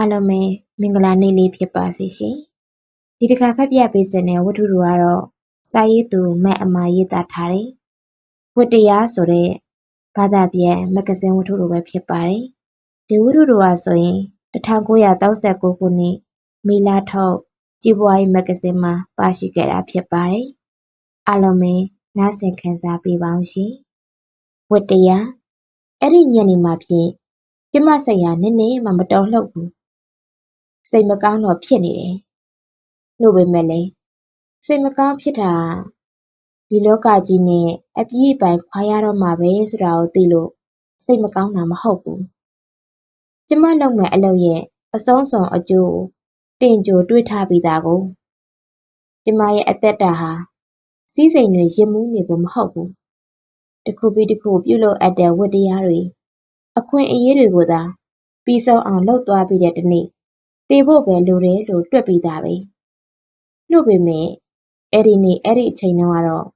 အားလုံးပဲမင်္ဂလာနေ့လေးဖြစ်ပါစေရှင်။ဒီတစ်ခါဖတ်ပြပေးခြင်းတဲ့ဝတ္ထုတွေကတော့စာရေးသူမတ်အမာရေးသားထားတဲ့ဝတ္တရားဆိုတဲ့ဘာသာပြန်မဂ္ဂဇင်းဝတ္ထုလိုပဲဖြစ်ပါတယ်။ဒီဝတ္ထုတွေကဆိုရင်1939ခုနှစ်မေလထုတ်ကြီးပွားရေးမဂ္ဂဇင်းမှာပါရှိခဲ့တာဖြစ်ပါတယ်။အားလုံးပဲနားဆင်ခံစားပေးပါအောင်ရှင်။ဝတ္တရားအဲ့ဒီညနေမှဖြင့်ကျမစိတ်ဟာနည်းနည်းမှမတော်လှုပ်ဘူး။ စိတ်မကောင်းတော့ဖြစ်နေတယ်။နို့ပေမဲ့လည်းစိတ်မကောင်းဖြစ်တာဒီလောကကြီးနဲ့အပြည့်အပိုင်ခွာရတော့မှာပဲဆိုတာကိုသိလို့စိတ်မကောင်းတာမဟုတ်ဘူး။ကျမလုပ်မယ့်အလုပ်ရဲ့အဆုံးစွန်အကျိုးကိုတင်ကြိုတွေးထားပြီးသားကိုကျမရဲ့အသက်တာဟာစည်းစိမ်တွေရစ်မူးနေဖို့မဟုတ်ဘူး။တစ်ခုပြီးတစ်ခုပြုလုပ်အပ်တဲ့ဝတ္တရားတွေအခွင့်အရေးတွေကိုသာပြီးဆုံးအောင်လုပ်သွားပြီးတဲ့တနေ့ သေဖို့ပဲလိုတယ်လို့ တွက်ပြီးသားပဲ။နို့ပေမဲ့ အဲ့ဒီနေ့ အဲ့ဒီအချိန်တုန်းကတော့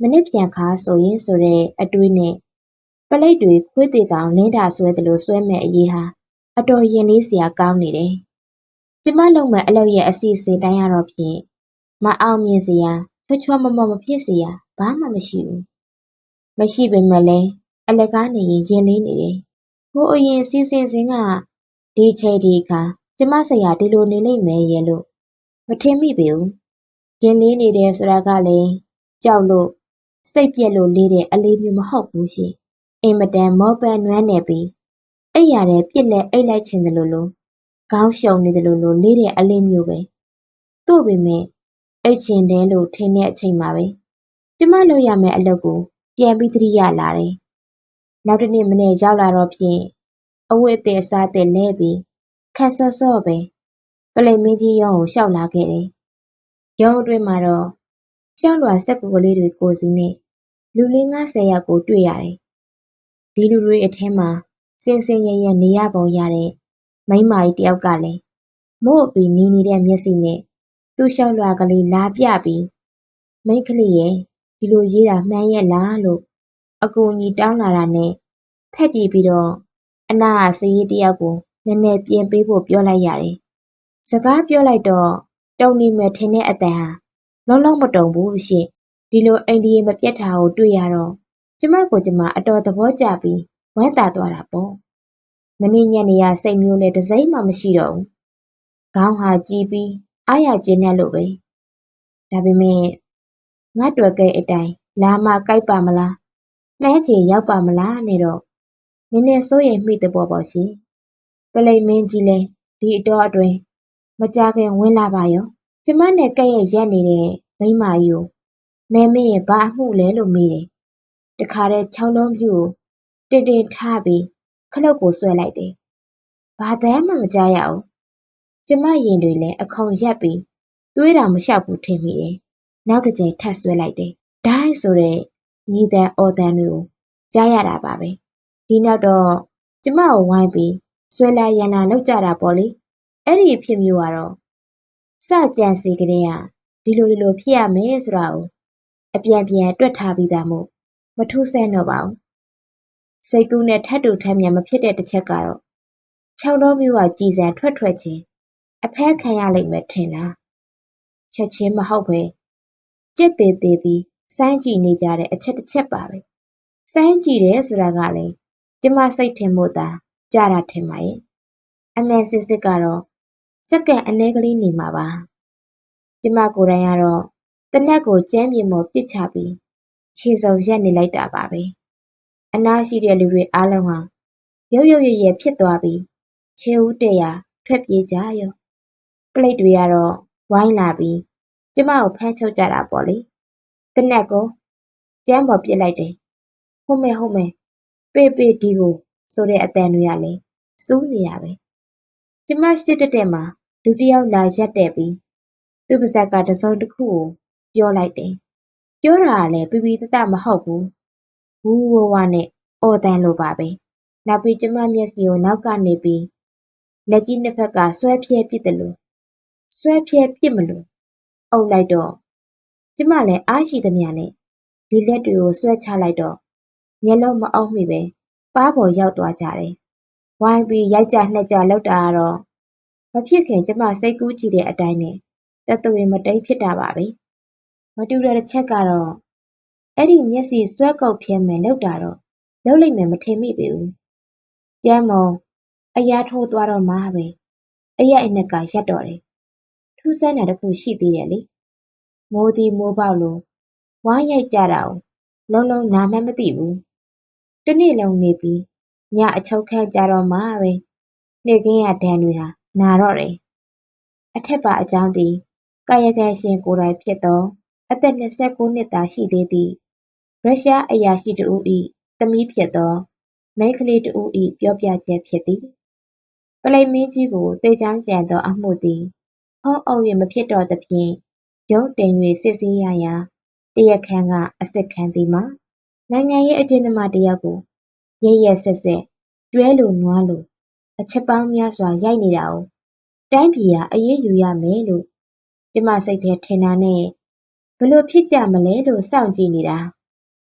မနက်ဖြန်ခါဆိုရင်ဆိုတဲ့ အတွေးနဲ့ပလိတ်တွေ ခွေးသေကောင် လင်းတာဆွဲသလို ဆွဲမဲ့အရေးဟာ အတော်ရင်လေးစရာကောင်းနေတယ်။ကျမလုပ်မဲ့အလုပ်ရဲ့ အစီအစဉ်တိုင်းကတော့ဖြင့် မအောင်မြင်စရာ ချွတ်ချွတ်မမော့မဖြစ်စရာ ဘာမှမရှိဘူး။မရှိပေမဲ့လည်း အလကားနေရင် ရင်လေးနေတယ်။ဟိုအရင် စီစဉ်စဉ်က ဒီချိန် ဒီအခါ ကျမစိတ်ဟာဒီလိုနေလိမ့်မယ်ရဲ့လို့ မထင်မိပေဘူး။ရင်လေးနေတယ်ဆိုတာကလည်း ကြောက်လို့ စိတ်ပြက်လို့လေးတဲ့ အလေးမျိုး မဟုတ်ဘူးရှင်။အင်မတန် မောပန်းနွမ်းနယ်ပြီး အိပ်ရာထဲ ပစ်လက်အိပ်လိုက်ချင်သလိုလို ခေါင်းရှုံနေသလိုလို လေးတဲ့ အလေးမျိုးပဲ။သို့ပေမဲ့အိပ်ချင်တယ်လို့ ထင်တဲ့အချိန်မှာပဲ ကျမလုပ်ရမယ့်အလုပ်ကို ပြန်ပြီး သတိရလာတယ်။နောက်တစ်နေ့မနေ့ရောက်လာတော့ဖြင့် အဝတ်အသစ်အစားအသစ်လဲပြီး ခက်စော့စော့ပဲပလိတ်မင်းကြီးရုံးကိုရှောက်လာခဲ့တယ်။ရုံးအတွင်းမှာတော့ရှောက်လွှာစက္ကူကလေးတွေကိုယ်စီနဲ့ လူလေး ငါးဆယ်ယောက်ကို တွေ့ရတယ်။ဒီလူတွေအထဲမှာ စင်စင်ရဲရဲနေရပုံရတဲ့ မိန်းမကြီးတယောက်ကလည်း မို့အပီနီးနေတဲ့မျက်စိနဲ့ သူ့လျှောက်လွှာကလေးလာပြပြီး မိန်းကလေးရဲ့ဒီလိုရေးတာမှန်ရဲ့လား လို့ အကူအညီတောင်းလာတာနဲ့ဖက်ကြည့်ပြီးတော့ အနာကစရေးတယောက်ကို နည်းနည်းပြင်ပေးဖို့ပြောလိုက်ရတယ်။စကားပြောလိုက်တော့တုံနေမယ်ထင်တဲ့အတန်ဟာလုံးလုံးမတုံဘူးရှင့်။ဒီလိုအိန္ဒိယမပြတ်တာကိုတွေ့ရတော့ကျမကိုကျမအတော်သဘောကျပြီးဝမ်းသာသွားတာပေါ့။မနေ့ညနေကစိတ်မျိုးလည်းတစိမ့်မှမရှိတော့ဘူး။ခေါင်းဟာကြီးပြီးအားရကျေနပ်လို့ပဲ။ဒါပေမဲ့ငါ့တွယ်ကိတ်အတိုင်းလာမှကိုက်ပါမလား။မှန်းချေရောက်ပါမလားနဲ့တော့နည်းနည်းစိုးရိမ်မိသဘောပေါ့ရှင်။ ပလိတ်မင်းကြီးလည်း ဒီအတောအတွင်း မကြာခင်ဝင်လာပါရော။ကျမနဲ့ကပ်လျက်ရပ်နေတဲ့ မိန်းမကြီးကို မယ်မင်းရဲ့ ဘာအမှုလဲလို့မေးတယ်။တခါတည်း ခြောက်လုံးပြူကို တင်တင်ထားပြီး ခလုတ်ကို ဆွဲလိုက်တယ်။ဘာသံမှ မကြားရဘူး။ကျမရင်တွေလည်း အခုံရပ်ပြီး သွေးတောင် မလျှောက်ဘူးထင်မိတယ်။နောက်တစ်ကြိမ် ထပ်ဆွဲလိုက်တယ်။ဒိုင်းဆိုတဲ့ညီသံအော်သံတွေကို ကြားရတာပါပဲ။ဒီနောက်တော့ ကျမကိုဝိုင်းပြီး ဆွဲလာရန်လာလောက်ကြတာပေါ့လေ။အဲ့ဒီအဖြစ်မျိုးကတော့ စကြံစီကလေးက ဒီလိုဒီလို ဖြစ်ရမယ်ဆိုတာကို အပြန်ပြန်တွက်ထားပြီးသားမို့ မထူးဆန်းတော့ပါဘူး။စိတ်ကူးနဲ့ ထပ်တူထပ်မြတ်မဖြစ်တဲ့တစ်ချက်ကတော့ ခြောက်လုံးမျိုးကကြည်စံထွက်ထွက်ချင်း အဖက်ခံရလိမ့်မယ်ထင်လား။ချက်ချင်းမဟုတ်ပဲကြက်သေးသေးပြီးစိုင်းကြည့်နေကြတဲ့ အချက်တစ်ချက်ပါပဲ။စိုင်းကြည့်တယ်ဆိုတာကလည်း ကျမစိတ်ထင်မို့သာ ကြတာထင်ပါရဲ့။အမေစစ်စစ်ကတော့ စက္ကန့်အနည်းကလေးနေမှာပါ။ကျမကိုယ်တိုင်ကတော့တနက်ကိုကျမ်းမြေမော်ပစ်ချပြီး ခြေစုံရက်နေလိုက်တာပါပဲ။အနားရှိတဲ့လူတွေအားလုံးဟာ ရုတ်ရုတ်ရရဲဖြစ်သွားပြီး ခြေဦးတဲ့ရာ ထွက်ပြေးကြရော။ပလိတ်တွေကတော့ ဝိုင်းလာပြီး ကျမကို ဖမ်းချုပ်ကြတာပေါ့လေ။တနက်ကိုကျမ်းပေါ်ပစ်လိုက်တယ်။ဟုတ်မယ်ဟုတ်မယ် ပေပေဒီကို ဆိုတဲ့အတန်တွေကလည်းစူးနေရပဲ။ကျမရှိတက်တဲ့မှာလူတယောက်လာရက်တဲ့ပြီးသူ့ပါဇက်ကတစုံတစ်ခုကိုပြောလိုက်တယ်။ပြောတာကလည်းပြပြတတမဟုတ်ဘူး။ဝူးဝဝနဲ့အော်တန်လိုပါပဲ။နောက်ပြီးကျမမျက်စိကိုနောက်ကနေပြီးလက်ကြီးနှစ်ဖက်ကဆွဲဖြဲပစ်တယ်လို့ဆွဲဖြဲပစ်မလို့အုပ်လိုက်တော့ကျမလည်းအားရှိသမျှနဲ့ဒီလက်တွေကိုဆွဲချလိုက်တော့မျက်လုံးမအုပ်မိပဲ ပါးပေါ်ရောက်သွားကြတယ်။ဝိုင်းပြီးရိုက်ကြနှက်ကြလောက်တာကတော့မဖြစ်ခင်ကျမစိတ်ကူးကြည့်တဲ့အတိုင်းနဲ့တသွေမတိတ်ဖြစ်တာပါပဲမတူတဲ့တစ်ချက်ကတော့အဲ့ဒီမျက်စိစွဲကုပ်ဖြဲမယ်လောက်တာတော့လောက်လိမ့်မယ်မထင်မိပေဘူးကျမ်းမုံအရာထိုးသွားတော့မှပဲအရက်အနှစ်ကရက်တော့တယ်ထူးဆန်းတာတစ်ခုရှိသေးတယ်လေမိုးသည်မိုးပေါက်လို့ဝမ်းရိုက်ကြတာကိုလုံးလုံးနာမှမသိဘူး တနေ့လုံးနေပြီး ညအချုပ်ခန်းကြတော့မှပဲ နေ့ကင်းရဒဏ်တွေဟာ နာတော့တယ် အထက်ပါအကြောင်းသည် ကာယကံရှင်ကိုယ်တိုင်ဖြစ်သော အသက် 29 နှစ်သာရှိသေးသည့် ရုရှားအရာရှိတဦး၏သမီးဖြစ်သော မိန်းကလေးတဦး၏ပြောပြချက်ဖြစ်သည်ပလိတ်မင်းကြီးကို သေချောင်းကြံသောအမှုသည် ဖုံးအုပ်၍မဖြစ်တော့သဖြင့် ရုံးတင်၍စစ်ဆေးရရာတရားခံက အစစ်ခံသည်မှာ နိုင်ငံရေးအကျဉ်းသမားတစ်ယောက်ကို ရက်ရက်စက်စက် တွဲလိုနွားလို အချက်ပေါင်းများစွာ ရိုက်နေတာကို တိုင်းပြည်ဟာအရေးယူရမယ်လို့ ကျမစိတ်ထဲထင်တာနဲ့ဘလို့ဖြစ်ကြမလဲလို့ စောင့်ကြည့်နေတာ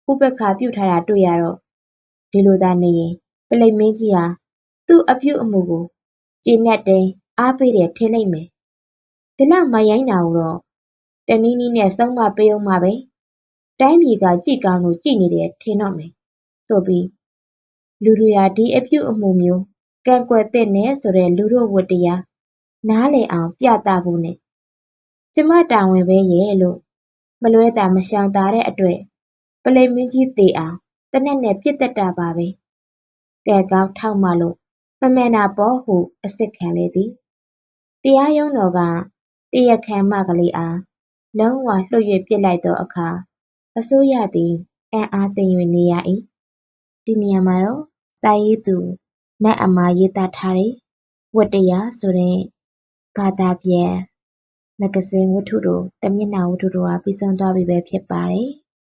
ဥပက္ခပြုထားတာတွေ့ရတော့ ဒီလိုသာနေရင်ပလိတ်မင်းကြီးဟာ သူ့အပြုအမူကို ကျေနပ်တယ် အားပေးတယ်ထင်လိုက်မယ် ဒီလောက်မရိုင်းတာကိုတော့ တနည်းနည်းနဲ့ ဆုံးမပေးအောင်ပါပဲ တိုင်းပြည်က ကြည်ကောင်းလို့ ကြည်နေတယ်ထင်တော့မယ် ဆိုပြီး လူတွေဟာဒီအပြုအမူမျိုး ကန့်ကွက်တဲ့နဲ့ဆိုတဲ့ လူတို့ဝတ္တရား နားလည်အောင် ပြသဖို့နဲ့ ကျမတာဝန်ပဲရဲ့လို့ မလွဲတာမရှောင်တာတဲ့အတွက်ပလိတ်မင်းကြီးသေအောင်တနက်နဲ့ပြစ်တက်တာပါပဲကဲကောင်းထောက်မှလို့ မမှန်တာပေါ့ဟု အစစ်ခံလေသည် တရားရုံးတော်က တရားခံမကလေးအား လုံးဝ လွှတ်၍ပြစ်လိုက်သောအခါ အစိုးရသည် အံ့အားသင့်၍နေရ၏ဒီနေရာမှာတော့ စာရေးသူမတ်အမာရေးသားထားတဲ့ ဝတ္တရား ဆိုတဲ့ ဘာသာပြန် မဂ္ဂဇင်းဝတ္ထုတို့တမျက်နှာဝတ္ထုတို့ဟာ ပြီးဆုံးသွားပြီပဲ ဖြစ်ပါတယ်